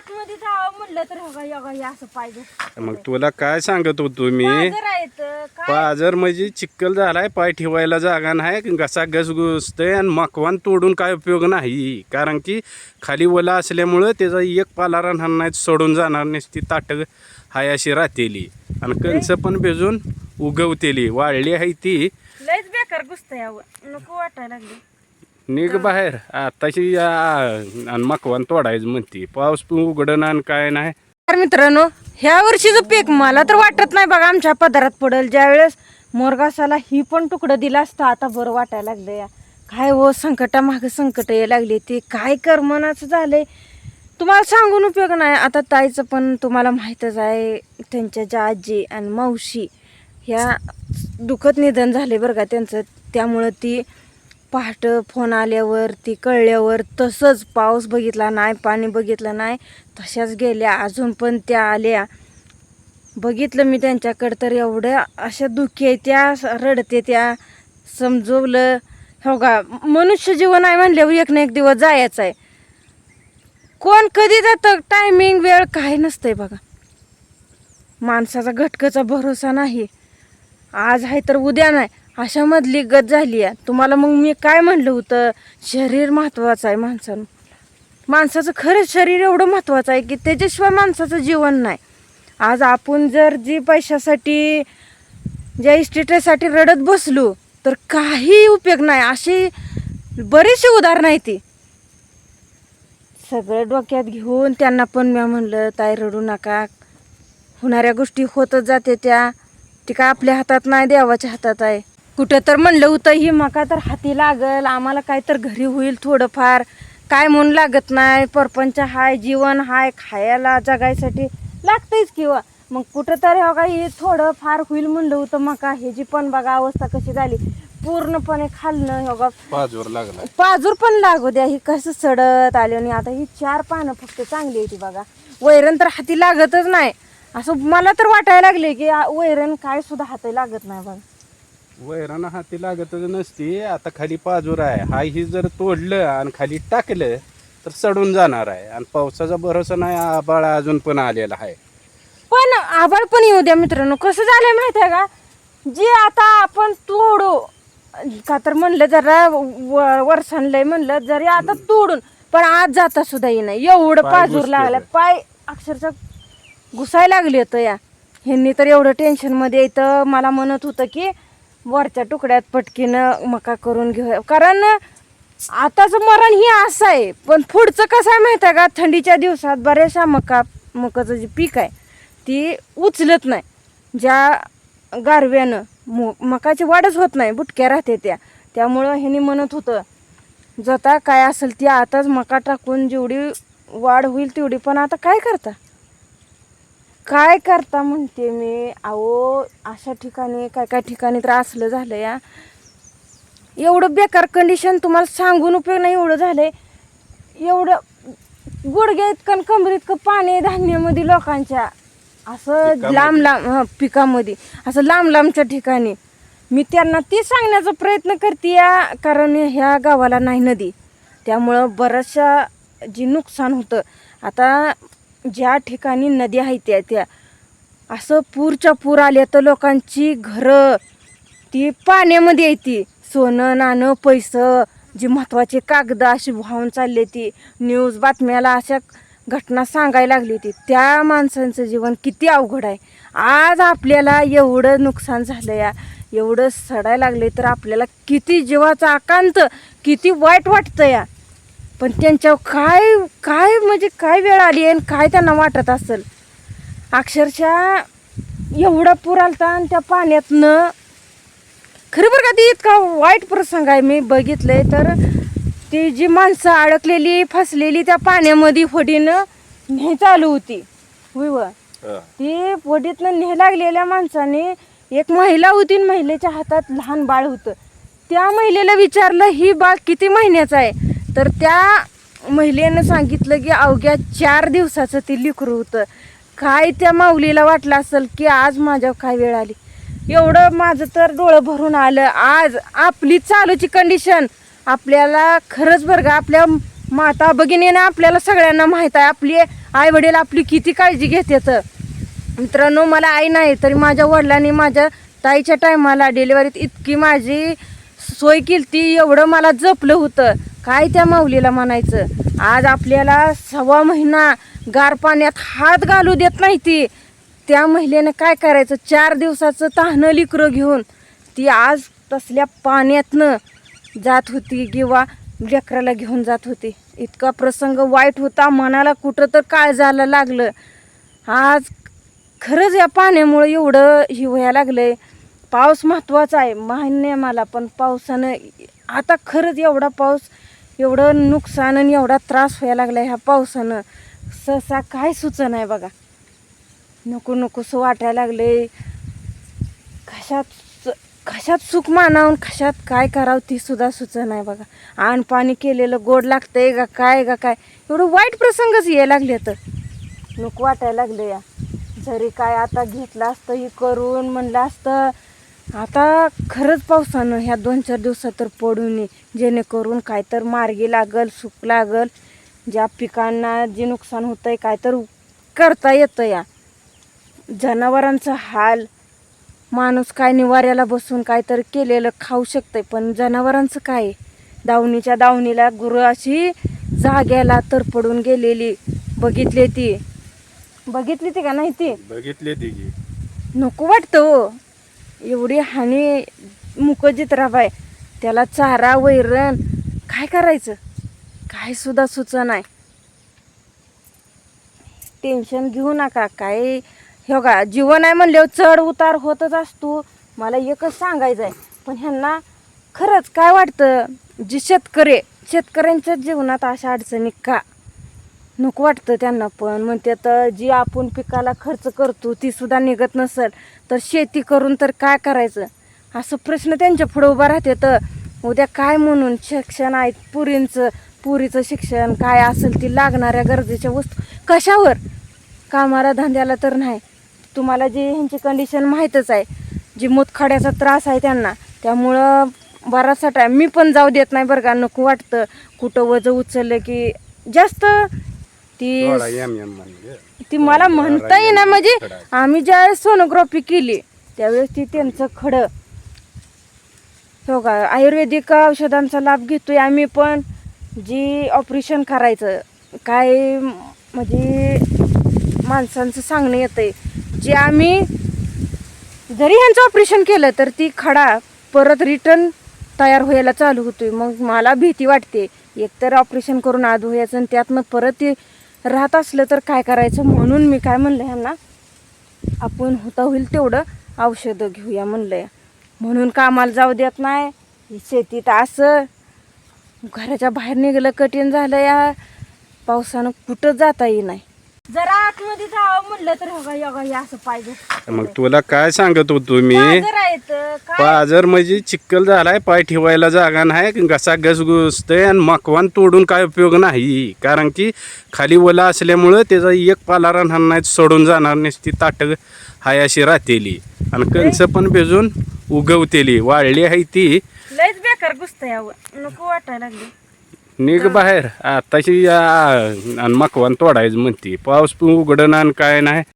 आतमध्ये जावं म्हणलं तर हो असं पाहिजे. मग तुला काय सांगत होतो मी? पाजर आहेत काय? पाजर म्हणजे चिक्कल झालाय पाय ठेवायला जागा नाही घसा घसघुसतंय आणि मकवान तोडून काय उपयोग नाही. कारण की खाली ओला असल्यामुळं त्याचा एक पाला राहणार नाही सोडून जाणार नसती ताट हाय अशी राहतेली. आणि कंच पण भिजून उगवतेली. वाळली आहे ती. लयच बेकार गुसत यावं नको वाटायला लागली निघ बाहेर. आताशी मकवान तोडायचं म्हणते. पाऊस पण उघडण आणि काय नाही. तर मित्रांनो ह्या वर्षीचं पीक मला तर वाटत नाही बघा आमच्या पदारात पडेल. ज्यावेळेस मोरगासाला ही पण तुकडं दिलं असतं आता बरं वाटायला लागलं या काय हो संकटा मागं संकट यायला लागली ते. काय करमनाचं झालंय? तुम्हाला सांगून उपयोग नाही. आता ताईचं पण तुम्हाला माहीतच आहे त्यांच्या ज्या आजी आणि मावशी ह्या दुखत निधन झाले बरं का त्यांचं. त्यामुळं ती पहाट फोन आल्यावर ती कळल्यावर तसंच पाऊस बघितला नाही पाणी बघितलं नाही तशाच गेल्या अजून पण त्या आल्या. बघितलं मी त्यांच्याकडं तर एवढ्या अशा दुःखी आहे त्या रडते त्या समजवलं. हो का? मनुष्य जीवन आहे म्हणल्यावर एक ना एक दिवस जायचं आहे. कोण कधी जातं? टायमिंग वेळ काही नसतंय बघा. माणसाचा घटकाचा भरोसा नाही. आज आहे तर उद्या नाही. अशामधली गत झाली आहे. तुम्हाला मग मी काय म्हणलं होतं? शरीर महत्त्वाचं आहे माणसानं. माणसाचं खरंच शरीर एवढं महत्त्वाचं आहे की त्याच्याशिवाय माणसाचं जीवन नाही. आज आपण जर जी पैशासाठी ज्या इस्टेटसाठी रडत बसलो तर काही उपयोग नाही. अशी बरीचशी उदाहरणं आहे ती. सगळं डोक्यात घेऊन त्यांना पण मी म्हणलं ताई रडू नका. होणाऱ्या गोष्टी होतच जाते त्या. ती काय आपल्या हातात नाही देवाच्या हातात आहे. कुठं तर म्हणलं होतं ही मका तर हाती लागल आम्हाला काय तर घरी होईल थोडंफार. काय म्हणून लागत नाही परपंच हाय जीवन हाय खायला जगायसाठी लागतंच किंवा. मग कुठं तरी हो का हे थोडं फार होईल म्हणलं होतं मका ह्याची पण बघा अवस्था कशी झाली पूर्णपणे खाल्लं हो का. पाजवर लागला. पाजूर पण लागू द्या ही कसं सडत आली आणि आता ही चार पानं फक्त चांगली आहे ती बघा. वैरण तर हाती लागतच नाही. असं मला तर वाटायला लागले की वैरण काय सुद्धा हाती लागत नाही बघा. वैराना हाती लागतच नसती. आता खाली पाजूर आहे. हा ही जर तोडलं आणि खाली टाकलं तर सडून जाणार आहे. आणि पावसाचा भरोसा नाही आबाळ अजून पण आलेला आहे. पण आभाळ पण येऊ द्या मित्रांनो. कसं झालंय माहिती आहे का? जे आता आपण तोडू का तर म्हणलं जरा व- वरसानलंय म्हणलं जरी आता तोडून पण आज जाता सुद्धा येईना. एवढं पाय पाजूर लागलं. पाय अक्षरशः घुसायला लागले होतं या. ह्यांनी तर एवढं टेन्शनमध्ये येतं मला म्हणत होतं की वरच्या तुकड्यात पटकीनं मका करून घेऊ कारण आताचं मरण ही असं आहे. पण पुढचं कसं आहे माहीत आहे का? थंडीच्या दिवसात बऱ्याचशा मका मकाचं जे पीक आहे ती उचलत नाही. ज्या गारव्यानं म मकाची वाढच होत नाही बुटक्या राहते त्या. त्यामुळं ह्यानी म्हणत होतं जता काय असेल ती आताच मका टाकून जेवढी वाढ होईल तेवढी. पण आता काय करता? काय करता म्हणते मी? अहो अशा ठिकाणी काय काय ठिकाणी तर असलं झालं या एवढं बेकार कंडिशन तुम्हाला सांगून उपयोग नाही एवढं झालंय. एवढं गुडघ्या इतकं कमर इतकं पाणी आहे धान्यामध्ये लोकांच्या. असं. लांब लांब हं, पिकामध्ये. असं लांब लांबच्या ठिकाणी. मी त्यांना ते सांगण्याचा प्रयत्न करते या कारण ह्या गावाला नाही नदी. त्यामुळं बऱ्याचशा जे नुकसान होतं. आता ज्या ठिकाणी नदी आहे त्या त्या. असं पूरच्या पूर आले तर लोकांची घरं ती पाण्यामध्ये येते. सोनं नाणं पैसं जी महत्त्वाची कागद अशी वाहून चालली ती. न्यूज बातम्याला अशा घटना सांगायला लागली ती त्या माणसांचं जीवन किती अवघड आहे. आज आपल्याला एवढं नुकसान झालं या. एवढं सडायला लागले तर आपल्याला किती जीवाचा आकांत किती वाईट वाटतं या. पण त्यांच्यावर काय काय म्हणजे काय वेळ आली आहे आणि काय त्यांना वाटत असेल? अक्षरशः एवढा पूर आलता आणि त्या पाण्यातनं खरं बरं का ती इतका वाईट प्रसंग आहे. मी बघितलंय तर ती जी माणसं अडकलेली फसलेली त्या पाण्यामध्ये होडीनं न्हे चालू होती. होय व? ती होडीतनं न्हे लागलेल्या माणसाने एक महिला होती महिलेच्या हातात लहान बाळ होतं. त्या महिलेला विचारलं ही बाळ किती महिन्याचं आहे? तर त्या महिलेनं सांगितलं की अवघ्या चार दिवसाचं ते लिखरू होतं. काय त्या माऊलीला वाटलं असेल की आज माझ्यावर काय वेळ आली? एवढं माझं तर डोळं भरून आलं. आज आपली चालूची कंडिशन आपल्याला खरंच बरं का आपल्या माता भगिनीनं आपल्याला सगळ्यांना माहीत आहे. आपली आई वडील आपली किती काळजी घेतात. मित्रांनो मला आई नाही तरी माझ्या वडिलांनी माझ्या ताईच्या टायमाला डिलिव्हरीत इतकी माझी सोय केली ती एवढं मला जपलं होतं. काय त्या माऊलीला म्हणायचं? आज आपल्याला सव्वा महिना गार पाण्यात हात घालू देत नाही ती. त्या महिलेनं काय करायचं? चार दिवसाचं तहानं लिकरं घेऊन ती आज तसल्या पाण्यातनं जात होती किंवा लेकराला घेऊन जात होती. इतका प्रसंग वाईट होता मनाला कुठं तर काय झालं लागलं. आज खरंच या पाण्यामुळे एवढं ही व्हायला लागलंय. पाऊस महत्त्वाचा आहे मान्य मला पण पावसानं आता खरंच एवढा पाऊस एवढं नुकसान आणि एवढा त्रास व्हायला लागला ह्या पावसानं. सहसा काय सुचन आहे बघा. नको नकोसं वाटायला लागले कशात कशात सुख मानावून कशात काय करावं ती सुद्धा सुचन आहे बघा. आण पाणी केलेलं गोड लागतंय का काय का काय. एवढं वाईट प्रसंगच यायला लागले तर नको वाटायला लागले या. जरी काय आता घेतलं असतं हे करून म्हणलं असतं आता खरंच पावसानं ह्या दोन चार दिवसात तर पडू नये जेणेकरून काय तर मार्गी लागल सुख लागल. ज्या पिकांना जे नुकसान होतंय काय तर करता येतं या. जनावरांचा हाल माणूस काय निवाऱ्याला बसून काय तर केलेलं खाऊ शकतंय पण जनावरांचं काय दावणीच्या दावणीला गुरं अशी जाग्याला तर पडून गेलेली. बघितली ती. बघितली ती का नाही ती? बघितले ती नको वाटतं हो. एवढी हानी मुकजित राबाय त्याला चारा वैरण काय करायचं? काय सुद्धा सुचा नाही. टेन्शन घेऊ नका. काय हे का जीवन आहे म्हणल्यावर चढ उतार होतच असतो. मला एकच सांगायचं आहे. पण ह्यांना खरंच काय वाटतं? जे शेतकरी शेतकऱ्यांच्या जीवनात अशा अडचणी का? नको वाटतं त्यांना पण. म्हणते तर जी आपण पिकाला खर्च करतो ती सुद्धा निघत नसेल तर शेती करून तर काय करायचं? असं प्रश्न त्यांच्या पुढे उभा राहते. तर उद्या काय म्हणून शिक्षण आहे? पुरींचं पुरीचं शिक्षण काय असेल ती लागणाऱ्या गरजेच्या वस्तू? कशावर? कामाला धंद्याला तर नाही. तुम्हाला जी ह्यांची कंडिशन माहीतच आहे जी मुतखड्याचा त्रास आहे त्यांना त्यामुळं बराचसा टाईम मी पण जाऊ देत नाही बरं का. नको वाटतं कुठं वजं उचललं की जास्त ती म्हणजे. ती मला म्हणता येईना म्हणजे आम्ही ज्यावेळेस सोनोग्राफी केली त्यावेळेस ती त्यांचं खडं. हो का? आयुर्वेदिक औषधांचा लाभ घेतोय आम्ही पण. जी ऑपरेशन करायचं काय म्हणजे माणसांचं सांगणं येतंय. जे आम्ही जरी ह्यांचं ऑपरेशन केलं तर ती खडा परत रिटर्न तयार व्हायला चालू होतोय. मग मला भीती वाटते. एकतर ऑपरेशन करून आध व्हायचं आणि त्यातनं परत ते राहत असलं तर काय करायचं म्हणून मी काय म्हणलं ह्यांना आपण होता होईल तेवढं औषधं घेऊया म्हणलं म्हणून कामाला जाऊ देत नाही. शेतीत असं. घराच्या बाहेर निघलं कठीण झालं या. पावसानं कुठं जाता येई नाही. जरा आतमध्ये जावं म्हणलं तर हो हे असं पाहिजे. मग तुला काय सांगत होतो मी? पाजर आहेत काय? पाजर म्हणजे चिक्कल झालाय पाय ठेवायला जागा नाही घसा घसघुसतंय आणि मकवान तोडून काय उपयोग नाही. कारण की खाली ओला असल्यामुळं त्याचा एक पाला राहणार नाही सोडून जाणार नसती ताट हाय अशी राहतेली. आणि कंच पण भिजून उगवतेली वाळली आहे ती. लयच बेकार यावं नको वाटायला लागली निघ बाहेर. आताशी मकवान तोडायचं म्हणते. पाऊस पण उघडण आणि काय नाही.